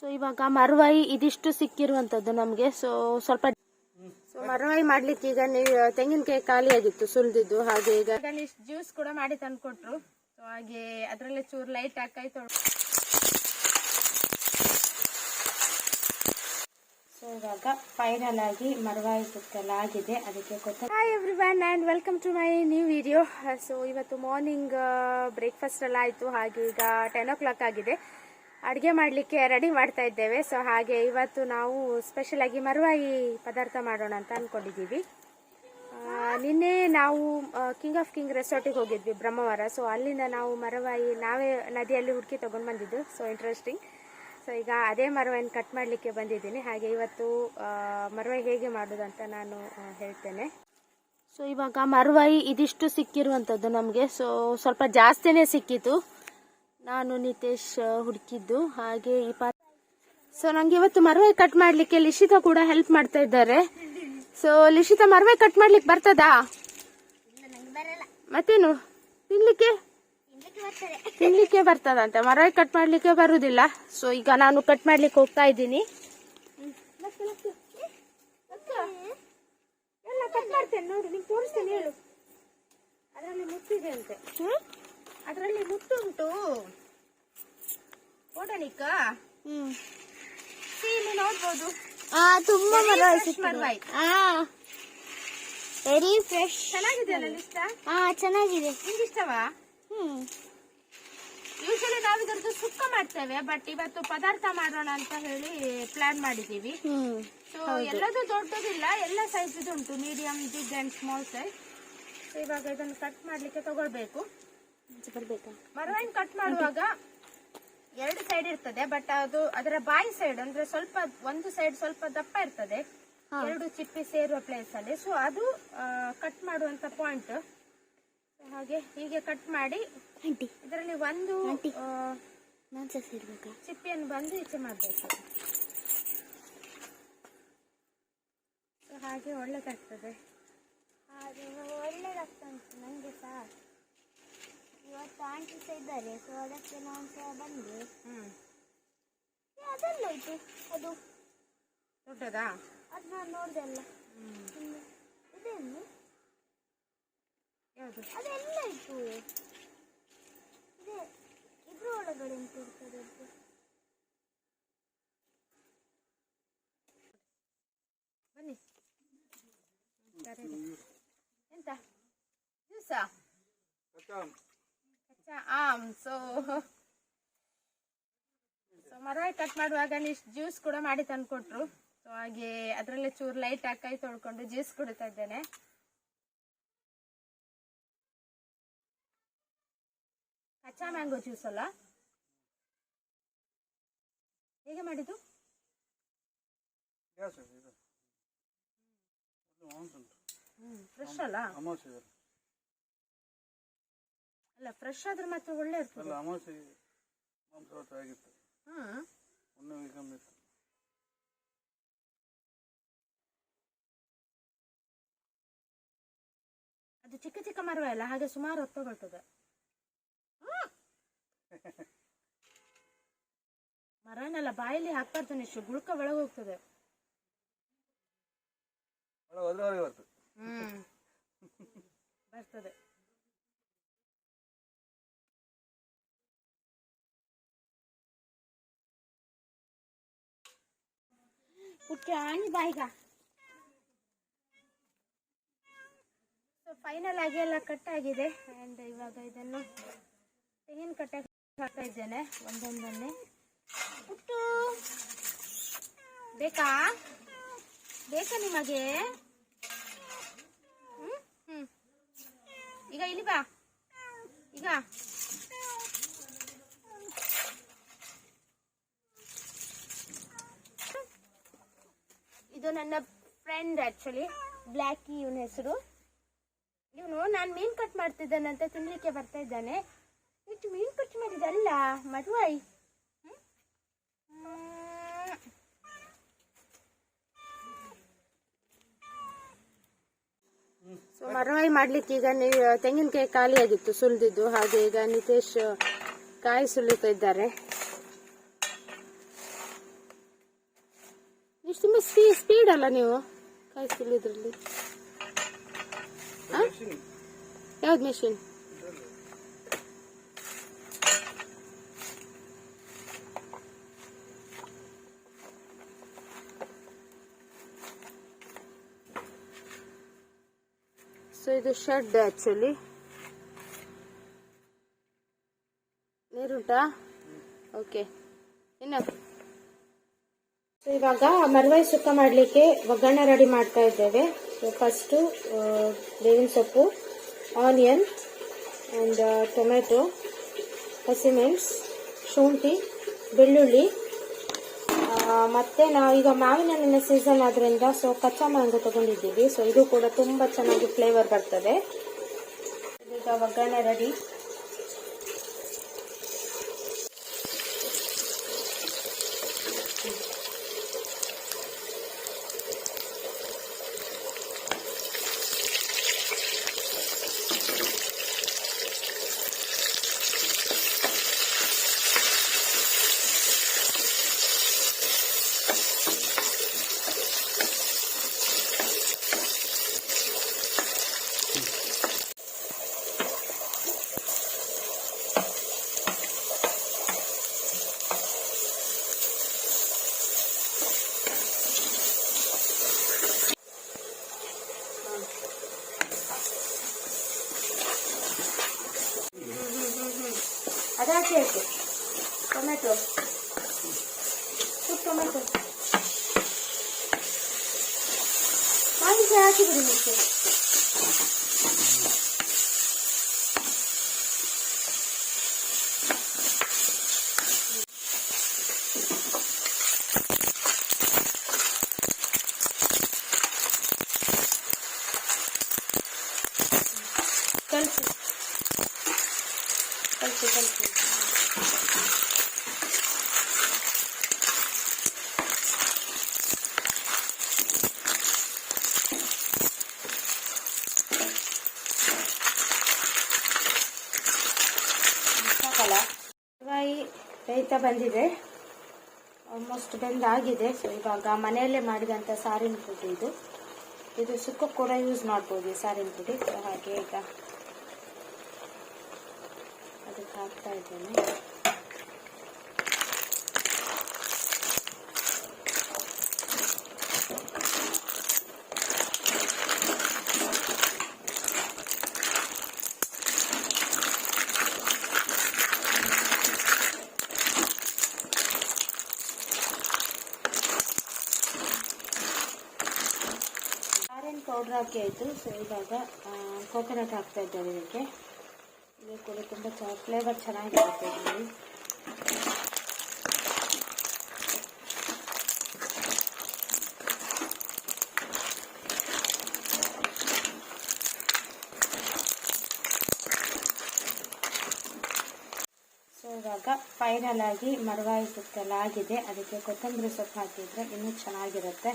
So ಇವಾಗ ಮರವಾಯಿ ಇದಿಷ್ಟು ಸಿಕ್ಕಿರುವಂತದ್ದು ನಮಗೆ. ಸೊ ಸ್ವಲ್ಪ ಸೊ ಮರವಾಯಿ ಮಾಡ್ಲಿಕ್ಕೆ ಈಗ ನೀವು ತೆಂಗಿನಕಾಯಿ ಖಾಲಿ ಆಗಿತ್ತು ಸುಲಿದಿದ್ದು ಹಾಗೆ ಈಗ. ಜ್ಯೂಸ್ ಕೂಡ ಮಾಡಿ ತಂದ್ಕೊಟ್ರು. ಸೊ ಹಾಗೆ ಅದರಲ್ಲೇ ಚೂರು ಲೈಟ್ ಹಾಕಿ ತೊಳ್ ಸೊ ಇವಾಗ ಫೈನಲ್ ಆಗಿ ಮರವಾಯಿ ಸುತ್ತೆಲ್ಲ ಆಗಿದೆ. ಅದಕ್ಕೆ hi everyone and welcome to my new video so ಇವತ್ತು ಮಾರ್ನಿಂಗ್ ಬ್ರೇಕ್ಫಾಸ್ಟ್ ಎಲ್ಲ ಆಯಿತು. ಹಾಗೆ ಈಗ ಟೆನ್ ಓ ಕ್ಲಾಕ್ ಆಗಿದೆ. ಅಡುಗೆ ಮಾಡಲಿಕ್ಕೆ ರೆಡಿ ಮಾಡ್ತಾ ಇದ್ದೇವೆ. ಸೊ ಹಾಗೆ ಇವತ್ತು ನಾವು ಸ್ಪೆಷಲಾಗಿ ಮರವಾಯಿ ಪದಾರ್ಥ ಮಾಡೋಣ ಅಂತ ಅಂದ್ಕೊಂಡಿದ್ದೀವಿ ನಿನ್ನೆ ನಾವು ಕಿಂಗ್ ಆಫ್ ಕಿಂಗ್ ರೆಸಾರ್ಟಿಗೆ ಹೋಗಿದ್ವಿ ಬ್ರಹ್ಮವಾರ. ಸೊ ಅಲ್ಲಿಂದ ನಾವು ಮರವಾಯಿ ನಾವೇ ನದಿಯಲ್ಲಿ ಹುಡುಕಿ ತೊಗೊಂಡು ಬಂದಿದ್ದು. ಸೊ ಇಂಟ್ರೆಸ್ಟಿಂಗ್ ಸೊ ಈಗ ಅದೇ ಮರವಾಯಿನ ಕಟ್ ಮಾಡಲಿಕ್ಕೆ ಬಂದಿದ್ದೀನಿ. ಹಾಗೆ ಇವತ್ತು ಮರವಾಯಿ ಹೇಗೆ ಮಾಡೋದು ಅಂತ ನಾನು ಹೇಳ್ತೇನೆ. ಸೊ ಇವಾಗ ಮರವಾಯಿ ಇದಿಷ್ಟು ಸಿಕ್ಕಿರುವಂಥದ್ದು ನಮಗೆ. ಸೊ ಸ್ವಲ್ಪ ಜಾಸ್ತಿನೇ ಸಿಕ್ಕಿತು. ನಾನು ನಿತೇಶ್ ಹುಡುಕಿದ್ದು. ಹಾಗೆ ಈ ಪಾತ್ರ ಸೊ ನಂಗೆ ಇವತ್ತು ಮರವೆ ಕಟ್ ಮಾಡ್ಲಿಕ್ಕೆ ಲಿಶಿತಾ ಕೂಡ ಹೆಲ್ಪ್ ಮಾಡ್ತಾ ಇದ್ದಾರೆ. ಸೊ ಲಿಶಿತಾ ಮರವೆ ಕಟ್ ಮಾಡ್ಲಿಕ್ಕೆ ಬರ್ತದಾ? ಮತ್ತೇನು? ತಿನ್ಲಿಕ್ಕೆ? ತಿನ್ಲಿಕ್ಕೆ ಬರ್ತದಂತ. ಮರವೆ ಕಟ್ ಮಾಡ್ಲಿಕ್ಕೆ ಬರುದಿಲ್ಲ. ಸೊ ಈಗ ನಾನು ಕಟ್ ಮಾಡ್ಲಿಕ್ಕೆ ಹೋಗ್ತಾ ಇದ್ದೀನಿ. ಎಲ್ಲ ಕಟ್ ಮಾಡ್ತೇನೆ ನೋಡು ನಿಂಗೆ ತೋರಿಸ್ತೇನೆ ಹೇಳು. ಅದರಲ್ಲಿ ಮುತ್ತಿದೆ ಅಂತೆ. ಅದರಲ್ಲಿ ಮುತ್ತುಂಟು. ಓಡಣಿಕ ಹ್ಮ್. ಇಲ್ಲಿ ನೋಡ್ಬೋದು. ಆ ತುಂಬಾ ಆ ವೆರಿ ಫ್ರೆಶ್ ಚೆನ್ನಾಗಿದೆಯಲ್ಲ ಇಷ್ಟ ಆ ಚೆನ್ನಾಗಿದೆ. ನಿಮ್ಗೆ ಇಷ್ಟವಾ? ಹ್ಮ್. ಯೂಶಲಿ ನಾವು ಇದರದ್ದು ಸುಕ್ಕ ಮಾಡ್ತೇವೆ ಬಟ್ ಇವತ್ತು ಪದಾರ್ಥ ಮಾಡೋಣ ಅಂತ ಹೇಳಿ ಪ್ಲಾನ್ ಮಾಡಿದೀವಿ ಸೊ ಎಲ್ಲದೂ ದೊಡ್ಡದಿಲ್ಲ ಎಲ್ಲ ಸೈಜ್ ಉಂಟು medium big and small size ಇವಾಗ ಇದನ್ನು ಕಟ್ ಮಾಡ್ಲಿಕ್ಕೆ ತಗೊಳ್ಬೇಕು. ಮರವೈನ್ ಕಟ್ ಮಾಡುವಾಗ ಎರಡು ಸೈಡ್ ಇರ್ತದೆ ಬಟ್ ಅದು ಅದರ ಬಾಯಿ ಸೈಡ್ ಅಂದ್ರೆ ಸ್ವಲ್ಪ ಒಂದು ಸೈಡ್ ಸ್ವಲ್ಪ ದಪ್ಪ ಇರ್ತದೆ. ಎರಡು ಚಿಪ್ಪಿ ಸೇರುವ ಪ್ಲೇಸ್ ಅಲ್ಲಿ. ಸೊ ಅದು ಕಟ್ ಮಾಡುವಂತ ಪಾಯಿಂಟ್ ಹಾಗೆ ಹೀಗೆ ಕಟ್ ಮಾಡಿ ಇದರಲ್ಲಿ ಒಂದು ಚಿಪ್ಪಿಯನ್ನು ಬಂದು ಈಚೆ ಮಾಡಬೇಕು. ಹಾಗೆ ಒಳ್ಳೇದಾಗ್ತದೆ. ಅದು ಒಳ್ಳೇದಾಗ್ತಾ ಉಂಟು ನನಗೆ ಸಹ ಇವತ್ತು ಆಂಟಿ ಸಹ ಇದ್ದಾರೆ ಸೊ ಅದಕ್ಕೆ ನಾನು ಸಹ ಬಂದೆ. ಹ್ಮ್. ಏ, ಅದೆಲ್ಲಾಯ್ತು ಅದು. ದೊಡ್ಡದಾ ಅದು ನಾನು ನೋಡಿದೆ ಅಲ್ಲ. ಇದೇನು ಯಾವುದು? ಅದೆಲ್ಲಾಯ್ತು. ಇದೆ. ಇದ್ರ ಒಳಗಡೆ ಅಂತ ಇರ್ತದೆ ಅದು ಬನ್ನಿ. ಎಂತ? ಜ್ಯೂಸಾ? ಆಮ್ ಸೊ ಸೊ ಮರವಾಯಿ ಕಟ್ ಮಾಡುವಾಗ ಇಷ್ಟು ಜ್ಯೂಸ್ ಕೂಡ ಮಾಡಿ ತಂದ್ಕೊಟ್ರು. ಸೊ ಹಾಗೆ ಅದರಲ್ಲೇ ಚೂರು ಲೈಟ್ ಹಾಕಿ ತೊಳ್ಕೊಂಡು ಜ್ಯೂಸ್ ಕುಡಿತಾ ಇದ್ದೇನೆ ಕಚ್ಚಾ ಮ್ಯಾಂಗೋ ಜ್ಯೂಸ್ ಅಲ್ಲ? ಹೇಗೆ ಮಾಡಿದ್ದು? ಫ್ರೆಶ್ ಅಲ್ಲ? ಅಲ್ಲ ಫ್ರೆಶ್ ಆದ್ರೆ ಮಾತ್ರ ಒಳ್ಳೆ ಇರ್ತದೆ. ಅಲ್ಲ ಅಮಾವಾಸ್ಯೆ ಮಾಂಸ ಹೊಟ್ಟೆ ಆಗಿತ್ತು. ಹಾ. ಒಂದು ಕಮ್ಮಿ ಇತ್ತು. ಅದು ಚಿಕ್ಕ ಚಿಕ್ಕ ಮರವ ಅಲ್ಲ ಹಾಗೆ ಸುಮಾರು ಹೊತ್ತು ಬರ್ತದೆ. ಮರನೆಲ್ಲ ಬಾಯಲ್ಲಿ ಹಾಕ್ಬಾರ್ದು ನಿಶು ಗುಳ್ಕ ಒಳಗೆ ಹೋಗ್ತದೆ. ಹ್ಮ್. ಬರ್ತದೆ. ಪುಟ್ಟ ಆಣಿ ಬಾಯಿಗ ಸೊ ಫೈನಲ್ ಆಗಿ ಎಲ್ಲ ಕಟ್ ಆಗಿದೆ. ಆ್ಯಂಡ್ ಇವಾಗ ಇದನ್ನು ತೆಂಗಿನ ಕಟ್ಟೆ ಹಾಕ್ತಾ ಇದ್ದೇನೆ? ಒಂದೊಂದನ್ನೇ. ಪುಟ್ಟು ಬೇಕಾ? ಬೇಕಾ ನಿಮಗೆ? ಹ್ಮ್ ಹ್ಮ್. ಈಗ ಇಲ್ಲಿ ಬಾ. ಈಗ. ಇದು ನನ್ನ ಫ್ರೆಂಡ್ ಆಕ್ಚುಲಿ ಬ್ಲ್ಯಾಕಿ ಇವನ ಹೆಸರು. ಇವನು ನಾನು ಮೀನ್ ಕಟ್ ಮಾಡ್ತಿದ್ದಾನಂತ ತಿನ್ಲಿಕ್ಕೆ ಬರ್ತಾ ಇದ್ದಾನೆ. ಇಷ್ಟು ಮೀನ್ ಕಟ್ ಮಾಡಿದಲ್ಲ ಮದುವಾಯಿ ಸೊ ಮರವಾಯಿ ಮಾಡ್ಲಿಕ್ಕೆ ಈಗ ತೆಂಗಿನಕಾಯಿ ಖಾಲಿ ಆಗಿತ್ತು ಸುಲಿದಿದ್ದು. ಹಾಗೆ ಈಗ ನಿತೇಶ್ ಕಾಯಿ ಸುಲಿತಾ ಇದ್ದಾರೆ. ಇಷ್ಟು ತುಂಬ ಸ್ಪೀ ಸ್ಪೀಡ್ ಅಲ್ಲ ನೀವು? ಕಾಯಿಸ್ತಿಲ್ಲದ್ರಲ್ಲಿ ಯಾವ್ದು ಮೆಷಿನ್ ಸೊ ಇದು ಶೆಡ್ ಆಕ್ಚುಲಿ ನೀರುಂಟಾ? ಓಕೆ ಇನ್ನು ಇವಾಗ ಮರವಾಯಿ ಸುಕ್ಕ ಮಾಡಲಿಕ್ಕೆ ಒಗ್ಗರಣೆ ರೆಡಿ ಮಾಡ್ತಾ ಇದ್ದೇವೆ. ಸೊ ಫಸ್ಟು ಬೇವಿನ ಸೊಪ್ಪು ಆನಿಯನ್ ಆ್ಯಂಡ್ ಟೊಮೆಟೊ ಹಸಿಮೆಣಸು, ಶುಂಠಿ, ಬೆಳ್ಳುಳ್ಳಿ. ಮತ್ತು ನಾವು ಈಗ ಮಾವಿನ ಹಣ್ಣಿನ ಸೀಸನ್ ಆದ್ದರಿಂದ ಸೊ ಕಚ್ಚಾ ಮ್ಯಾಂಗೋ ತಗೊಂಡಿದ್ದೀವಿ. ಸೊ ಇದು ಕೂಡ ತುಂಬ ಚೆನ್ನಾಗಿ ಫ್ಲೇವರ್ ಬರ್ತದೆ. ಈಗ ಒಗ್ಗರಣೆ ರೆಡಿ ಅದಾಕಿ ಆಯ್ತು ಟೊಮೆಟೊ ಸ್ವಲ್ಪ ಟೊಮೆಟೊ ಮಾವಿನಕಾಯಿ ಹಾಕಿಬಿಡಿ ಮಿಕ್ಸಿ ಕಲಿಸಿ ಕಲಿಸಿ ಬೇಯ್ತಾ ಬಂದಿದೆ. ಆಲ್ಮೋಸ್ಟ್ ಬೆಂದಾಗಿದೆ ಸೊ ಇವಾಗ ಮನೆಯಲ್ಲೇ ಮಾಡಿದಂಥ ಸಾರಿನ ಪುಡಿ ಇದು. ಇದು ಸುಕ್ಕ ಕೂಡ ಯೂಸ್ ಮಾಡ್ಬೋದು ಸಾರಿನ ಪುಡಿ. ಸೊ ಹಾಗೆ ಈಗ ಅದಕ್ಕೆ ಹಾಕ್ತಾ ಇದ್ದೇನೆ. ಹಾಕಿ ಆಯಿತು. ಸೊ ಇವಾಗ ಕೋಕೋನಟ್ ಹಾಕ್ತಾ ಇದ್ದೇವೆ ಇದಕ್ಕೆ. ಇದು ಕೂಡ ತುಂಬ ಚ ಫ್ಲೇವರ್ ಚೆನ್ನಾಗಿರುತ್ತೆ ಇದರಲ್ಲಿ ಸೊ ಇವಾಗ ಫೈನಲ್ ಆಗಿ ಮರವಾಯಿ ಸುತ್ತೆಲ್ಲ ಆಗಿದೆ ಅದಕ್ಕೆ ಕೊತ್ತಂಬರಿ ಸೊಪ್ಪು ಹಾಕಿದ್ರೆ ಇನ್ನೂ ಚೆನ್ನಾಗಿರುತ್ತೆ.